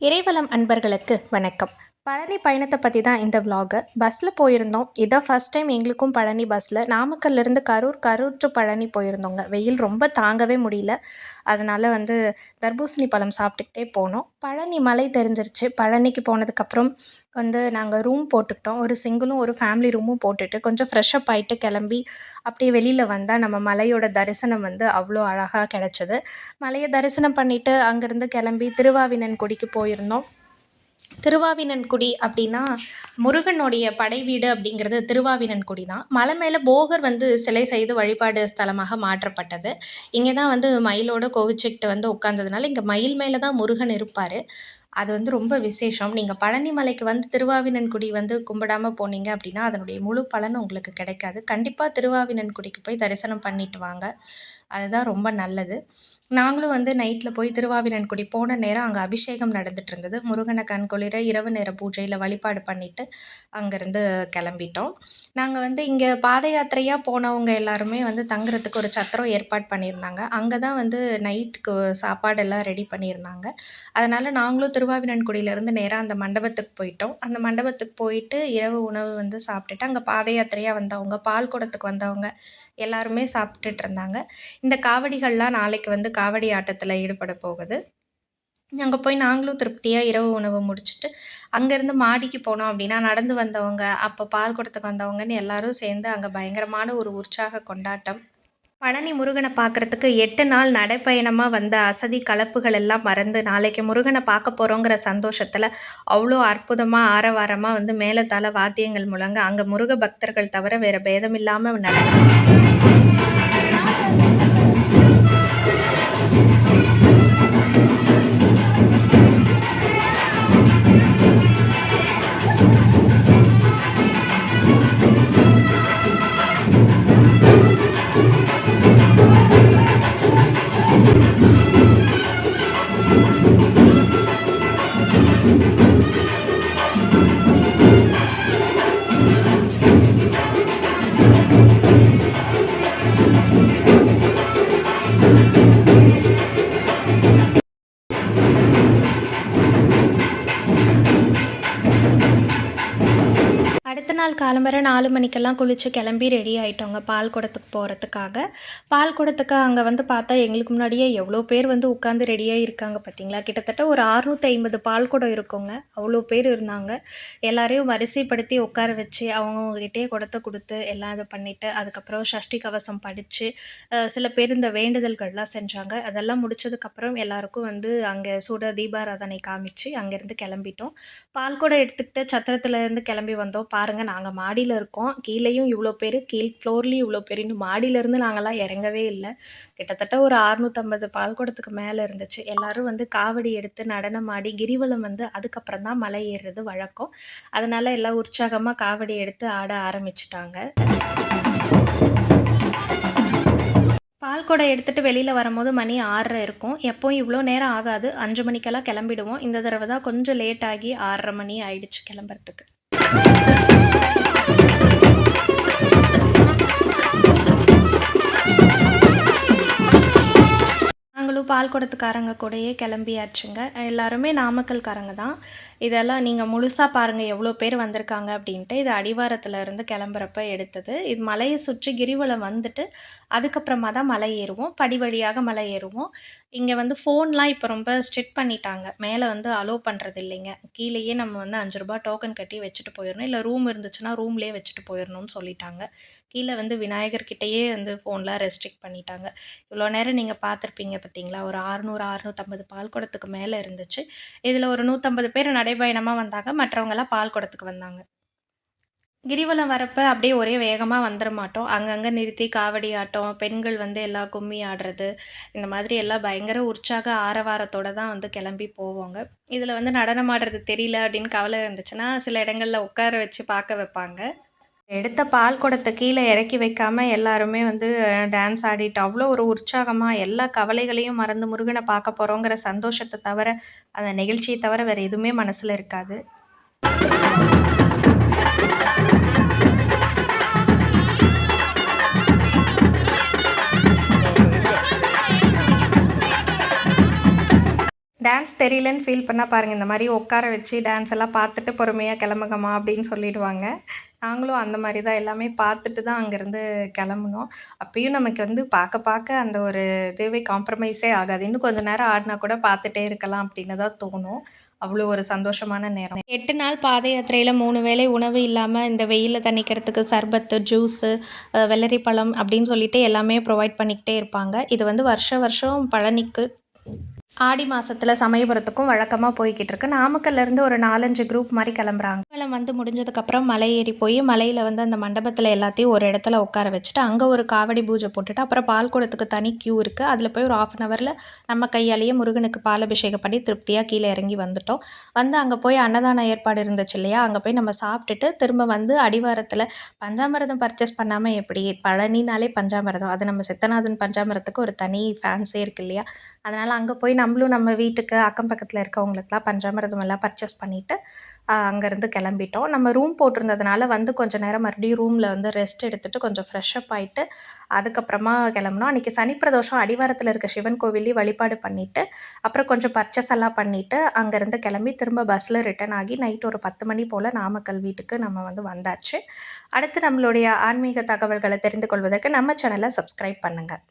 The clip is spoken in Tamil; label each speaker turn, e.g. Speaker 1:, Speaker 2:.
Speaker 1: இறைவலம் அன்பர்களுக்கு வணக்கம். பழனி பயணத்தை பற்றி தான் இந்த விலாகு பஸ்ஸில் போயிருந்தோம். இதான் ஃபஸ்ட் டைம் எங்களுக்கும் பழனி பஸ்ஸில் நாமக்கல்லேருந்து கரூர் கரூர் டு பழனி போயிருந்தோங்க. வெயில் ரொம்ப தாங்கவே முடியல. அதனால் வந்து தர்பூசணி பழம் சாப்பிட்டுக்கிட்டே போனோம். பழனி மலை தெரிஞ்சிருச்சு. பழனிக்கு போனதுக்கப்புறம் வந்து நாங்கள் ரூம் போட்டுக்கிட்டோம். ஒரு சிங்கிளும் ஒரு ஃபேமிலி ரூமும் போட்டுட்டு கொஞ்சம் ஃப்ரெஷ்அப் ஆகிட்டு கிளம்பி அப்படியே வெளியில் வந்தால் நம்ம மலையோட தரிசனம் வந்து அவ்வளோ அழகாக கிடச்சிது. மலையை தரிசனம் பண்ணிவிட்டு அங்கேருந்து கிளம்பி திருவாவினன்குடிக்கு போயிருந்தோம். திருவாவினன்குடி அப்படின்னா முருகனுடைய படை வீடு அப்படிங்கிறது திருவாவினன்குடி தான். மலை மேலே போகர் வந்து சிலை செய்து வழிபாடு ஸ்தலமாக மாற்றப்பட்டது. இங்கே தான் வந்து மயிலோட கோவிச்சுக்கிட்டு வந்து உட்காந்ததுனால இங்கே மயில் மேலே தான் முருகன் இருப்பார். அது வந்து ரொம்ப விசேஷம். நீங்கள் பழனி மலைக்கு வந்து திருவாவினன்குடி வந்து கும்பிடாமல் போனீங்க அப்படின்னா அதனுடைய முழு பலன் உங்களுக்கு கிடைக்காது. கண்டிப்பாக திருவாவினன்குடிக்கு போய் தரிசனம் பண்ணிட்டு வாங்க. அதுதான் ரொம்ப நல்லது. நாங்களும் வந்து நைட்டில் போய் திருவாவினன்குடி போன நேரம் அங்கே அபிஷேகம் நடந்துட்டு இருந்தது. முருகனை கண்குளிர இரவு நேர பூஜையில் வழிபாடு பண்ணிவிட்டு அங்கேருந்து கிளம்பிட்டோம். நாங்கள் வந்து இங்கே பாத யாத்திரையாக போனவங்க எல்லாருமே வந்து தங்குறதுக்கு ஒரு சத்திரம் ஏற்பாடு பண்ணியிருந்தாங்க. அங்கே தான் வந்து நைட்டுக்கு சாப்பாடெல்லாம் ரெடி பண்ணியிருந்தாங்க. அதனால் நாங்களும் திருவாவினன்குடியிலேருந்து நேராக அந்த மண்டபத்துக்கு போயிட்டோம். அந்த மண்டபத்துக்கு போயிட்டு இரவு உணவு வந்து சாப்பிட்டுட்டு அங்கே பாத யாத்திரையாக வந்தவங்க பால் குடத்துக்கு வந்தவங்க எல்லாருமே சாப்பிட்டுட்டு இருந்தாங்க. இந்த காவடிகள்லாம் நாளைக்கு வந்து காவடி ஆட்டத்தில் ஈடுபட போகுது. அங்கே போய் நாங்களும் திருப்தியாக இரவு உணவு முடிச்சுட்டு அங்கேருந்து மாடிக்கு போனோம் அப்படின்னா நடந்து வந்தவங்க அப்போ பால் குடத்துக்கு வந்தவங்கன்னு எல்லாரும் சேர்ந்து அங்கே பயங்கரமான ஒரு உற்சாக கொண்டாட்டம் பழனி முருகனை பார்க்குறதுக்கு எட்டு நாள் நடைப்பயணமாக வந்த அசதி கலப்புகள் எல்லாம் மறந்து நாளைக்கு முருகனை பார்க்க போகிறோங்கிற சந்தோஷத்தில் அவ்வளோ அற்புதமாக ஆரவாரமாக வந்து மேலத்தால வாத்தியங்கள் முழங்க அங்கே முருக பக்தர்கள் தவிர வேறு பேதம் இல்லாமல் நடக்கும் காலம்பர நாலு மணிக்கெல்லாம் குளித்து கிளம்பி ரெடி ஆகிட்டோங்க பால் குடத்துக்கு போகிறதுக்காக பால் குடத்துக்கு அங்கே வந்து பார்த்தா எங்களுக்கு முன்னாடியே எவ்வளோ பேர் வந்து உட்காந்து ரெடியாக இருக்காங்க பார்த்தீங்களா? கிட்டத்தட்ட ஒரு அறுநூற்றி ஐம்பது பால் குடம் இருக்குங்க. அவ்வளோ பேர் இருந்தாங்க. எல்லாரையும் வரிசைப்படுத்தி உட்கார வச்சு அவங்கவுங்ககிட்டே குடத்தை கொடுத்து எல்லாம் இதை பண்ணிவிட்டு அதுக்கப்புறம் சஷ்டி கவசம் படித்து சில பேர் இந்த வேண்டுதல்கள்லாம் செஞ்சாங்க. அதெல்லாம் முடிச்சதுக்கப்புறம் எல்லாருக்கும் வந்து அங்கே சுட தீபாராதனை காமிச்சு அங்கேருந்து கிளம்பிட்டோம். பால் குடம் எடுத்துக்கிட்டு சத்திரத்துலேருந்து கிளம்பி வந்தோம். பாருங்கள் நாங்கள் மாடியில் இருக்கோம். கீழேயும் இவ்வளோ பேர் கீழ் ஃப்ளோர்லேயும் இவ்வளோ பேர். இன்னும் மாடியிலேருந்து நாங்கள்லாம் இறங்கவே இல்லை. கிட்டத்தட்ட ஒரு அறுநூற்றம்பது பால்குடத்துக்கு மேலே இருந்துச்சு. எல்லாரும் வந்து காவடி எடுத்து நடனம் ஆடி கிரிவலம் வந்து அதுக்கப்புறம் தான் மலை ஏறுறது வழக்கம். அதனால் எல்லாம் உற்சாகமாக காவடி எடுத்து ஆட ஆரம்பிச்சிட்டாங்க. பால்கொடை எடுத்துகிட்டு வெளியில் வரும்போது மணி ஆறரை இருக்கும். எப்போவும் இவ்வளோ நேரம் ஆகாது. அஞ்சு மணிக்கெல்லாம் கிளம்பிடுவோம். இந்த தடவை தான் கொஞ்சம் லேட் ஆகி ஆறரை மணி ஆயிடுச்சு கிளம்புறதுக்கு. நாங்களும் பால் குடத்துக்காரங்க கூடயே கிளம்பியாச்சுங்க. எல்லாருமே நாமக்கல்காரங்க தான். இதெல்லாம் நீங்கள் முழுசாக பாருங்கள் எவ்வளோ பேர் வந்திருக்காங்க அப்படின்ட்டு இது அடிவாரத்தில் இருந்து கிளம்புறப்ப எடுத்தது. இது மலையை சுற்றி கிரிவலம் வந்துட்டு அதுக்கப்புறமா தான் மலை ஏறுவோம். படி வழியாக மலை ஏறுவோம். இங்கே வந்து ஃபோன்லாம் இப்போ ரொம்ப ஸ்ட்ரிக்ட் பண்ணிட்டாங்க. மேலே வந்து அலோவ் பண்ணுறது இல்லைங்க. கீழேயே நம்ம வந்து அஞ்சு ரூபா டோக்கன் கட்டி வச்சுட்டு போயிடணும் இல்லை ரூம் இருந்துச்சுன்னா ரூம்லேயே வச்சுட்டு போயிடணும்னு சொல்லிட்டாங்க. கீழே வந்து விநாயகர்கிட்டயே வந்து ஃபோன்லாம் ரெஸ்ட்ரிக்ட் பண்ணிட்டாங்க. இவ்வளோ நேரம் நீங்கள் பார்த்துருப்பீங்க பார்த்தீங்களா ஒரு ஆறுநூறு அறுநூற்றம்பது பால் குடத்துக்கு மேலே இருந்துச்சு. இதில் ஒரு நூற்றம்பது பேர் நடைபயணமாக வந்தாங்க. மற்றவங்கெல்லாம் பால் குடத்துக்கு வந்தாங்க. கிரிவலம் வரப்போ அப்படியே ஒரே வேகமாக வந்துட மாட்டோம். அங்கங்கே நிறுத்தி காவடி ஆட்டம் பெண்கள் வந்து எல்லா கும்மி ஆடுறது இந்த மாதிரி எல்லாம் பயங்கர உற்சாக ஆரவாரத்தோடு தான் வந்து கிளம்பி போவாங்க. இதில் வந்து நடனம் ஆடுறது தெரியல அப்படின்னு கவலை இருந்துச்சுன்னா சில இடங்களில் உட்கார வச்சு பார்க்க வைப்பாங்க. எடுத்த பால் குடத்தை கீழே இறக்கி வைக்காம எல்லாருமே வந்து டான்ஸ் ஆடிட்டு அவ்வளோ ஒரு உற்சாகமாக எல்லா கவலைகளையும் மறந்து முருகனை பார்க்க போகிறோங்கிற சந்தோஷத்தை தவிர அந்த நிகழ்ச்சியை தவிர வேறு எதுவுமே மனசில் இருக்காது. டான்ஸ் தெரியலன்னு ஃபீல் பண்ணால் பாருங்கள் இந்த மாதிரி உட்கார வச்சு டான்ஸ் எல்லாம் பார்த்துட்டு பொறுமையாக கிளம்புங்கம்மா அப்படின்னு சொல்லிடுவாங்க. நாங்களும் அந்த மாதிரி தான் எல்லாமே பார்த்துட்டு தான் அங்கேருந்து கிளம்புனோம். அப்பயும் நமக்கு வந்து பார்க்க பார்க்க அந்த ஒரு இதுவே காம்ப்ரமைஸே ஆகாது. இன்னும் கொஞ்சம் நேரம் ஆடினா கூட பார்த்துட்டே இருக்கலாம் அப்படின்னு தான் தோணும். அவ்வளோ ஒரு சந்தோஷமான நேரம். எட்டு நாள் பாத யாத்திரையில் மூணு வேளை உணவு இல்லாமல் இந்த வெயிலில் தணிக்கிறதுக்கு சர்பத்து ஜூஸு வெள்ளரி பழம் அப்படின்னு சொல்லிட்டு எல்லாமே ப்ரொவைட் பண்ணிக்கிட்டே இருப்பாங்க. இது வந்து வருஷ வருஷம் பழனிக்கு. ஆடி மாதத்தில் சமயபுரத்துக்கும் வழக்கமாக போய்கிட்டு இருக்கு நாமக்கல்லேருந்து ஒரு நாலஞ்சு குரூப் மாதிரி கிளம்புறாங்க. மேலே வந்து முடிஞ்சதுக்கப்புறம் மலை ஏறி போய் மலையில் வந்து அந்த மண்டபத்தில் எல்லாத்தையும் ஒரு இடத்துல உட்கார வச்சுட்டு அங்கே ஒரு காவடி பூஜை போட்டுட்டு அப்புறம் பால் குடத்துக்கு தனி க்யூ இருக்குது அதில் போய் ஒரு ஆஃப் அன் ஹவரில் நம்ம கையாலேயே முருகனுக்கு பால் அபிஷேகம் பண்ணி திருப்தியாக கீழே இறங்கி வந்துட்டோம். வந்து அங்கே போய் அன்னதான ஏற்பாடு இருந்துச்சு இல்லையா? அங்கே போய் நம்ம சாப்பிட்டுட்டு திரும்ப வந்து அடிவாரத்தில் பஞ்சாமிரதம் பர்ச்சேஸ் பண்ணாமல் எப்படி பழனினாலே பஞ்சாமிரதம். அது நம்ம சித்தநாதன் பஞ்சாமிரத்துக்கு ஒரு தனி ஃபேன்ஸே இருக்கு இல்லையா? அதனால் அங்கே போய் நம்மளும் நம்ம வீட்டுக்கு அக்கம் பக்கத்தில் இருக்கவங்களுக்குலாம் பஞ்சாமிரதம் எல்லாம் பர்ச்சேஸ் பண்ணிவிட்டு அங்கேருந்து கிளம்பிட்டோம். நம்ம ரூம் போட்டிருந்ததுனால வந்து கொஞ்சம் நேரம் மறுபடியும் ரூமில் வந்து ரெஸ்ட் எடுத்துகிட்டு கொஞ்சம் ஃப்ரெஷ்அப் ஆகிட்டு அதுக்கப்புறமா கிளம்புனோம். அன்றைக்கி சனிப்பிரதோஷம் அடிவாரத்தில் இருக்க சிவன் கோவிலையும் வழிபாடு பண்ணிவிட்டு அப்புறம் கொஞ்சம் பர்ச்சேஸ் எல்லாம் பண்ணிவிட்டு அங்கேருந்து கிளம்பி திரும்ப பஸ்ஸில் ரிட்டர்ன் ஆகி நைட் ஒரு பத்து மணி போல் நாமக்கல் வீட்டுக்கு நம்ம வந்து வந்தாச்சு. அடுத்து நம்மளுடைய ஆன்மீக தகவல்களை தெரிந்து கொள்வதற்கு நம்ம சேனலை சப்ஸ்கிரைப் பண்ணுங்கள்